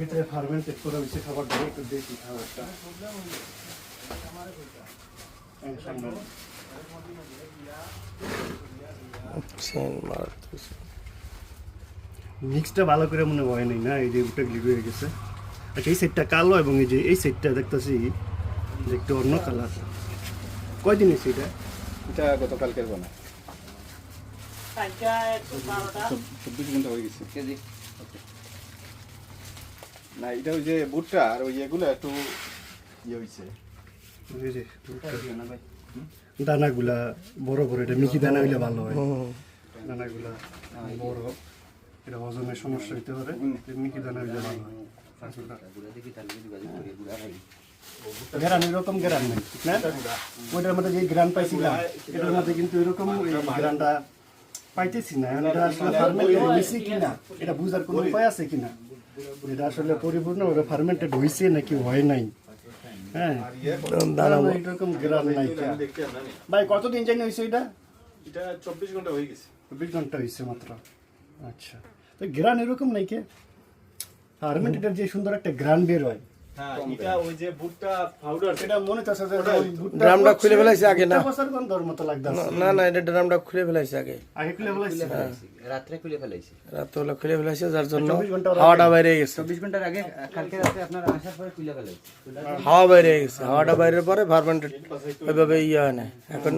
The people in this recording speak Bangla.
ভিতরে ফার্মেন্টেড করে হয়েছে খাবারটা একটু দেখি খাবারটা। মিক্সটা ভালো করে মনে হয় নাই না এই যে উঠে গ্লিড হয়ে গেছে। আচ্ছা এই সেটটা কালো এবং এই যে এই সেটটা দেখতেছি যে একটু অন্য কালার। কয়দিন এসে এটা? এটা গতকালকের বানা। চব্বিশ ঘণ্টা হয়ে গেছে। কেজি। না এটা ওই যে বুটটা আর ওই এগুলো একটু ইয়ে হয়েছে দানাগুলা বড় বড় এটা মিকি দানা হইলে ভালো হয়। দানাগুলা বড় এটা হজমের সমস্যা হইতে পারে মিকি দানা হইলে ভালো হয়। গ্রান এরকম গ্রান নেই ঠিক না? ওইটার মধ্যে যে গ্রান পাইছিলাম এটার মধ্যে কিন্তু এরকম গ্রানটা পাইতেছি না। এটা আসলে কিনা এটা বুঝার কোনো উপায় আছে কিনা? এটা আসলে পরিপূর্ণ ওটা ফার্মেন্টেড হয়েছে নাকি হয় নাই? হ্যাঁ? এরকম গ্রান নাই ভাই কতদিন জানি হয়েছে এটা? এটা চব্বিশ ঘণ্টা হয়ে গেছে। চব্বিশ ঘণ্টা হয়েছে মাত্র। আচ্ছা। তো গ্রান এরকম নাই কে? ফার্মেন্টেডের যে সুন্দর একটা গ্রান বের হ্যাঁ। এটা ওই যে বুটটা পাউডার সেটা মনে তো আছে যে ড্রামটা খুলে ফেলাইছে আগে না? ভুট্টা লাগতাছে। না না এটা ড্রামটা খুলে ফেলাইছে আগে। আগে খুলে ফেলাইছে। খুলে ফেলাইছি। রাতবেলা খুলে ফেলাইছে যার জন্য হাওয়াটা বাইরে গেছে। চব্বিশ ঘণ্টার আগে কালকে রাতে আপনার আসার পরে খুলে ফেলাইছি। হাওয়া বাইরে গেছে হাওয়াটা বাইরের পরে ফার্মেন্টেড ওইভাবে ইয়ে হয় না। এখন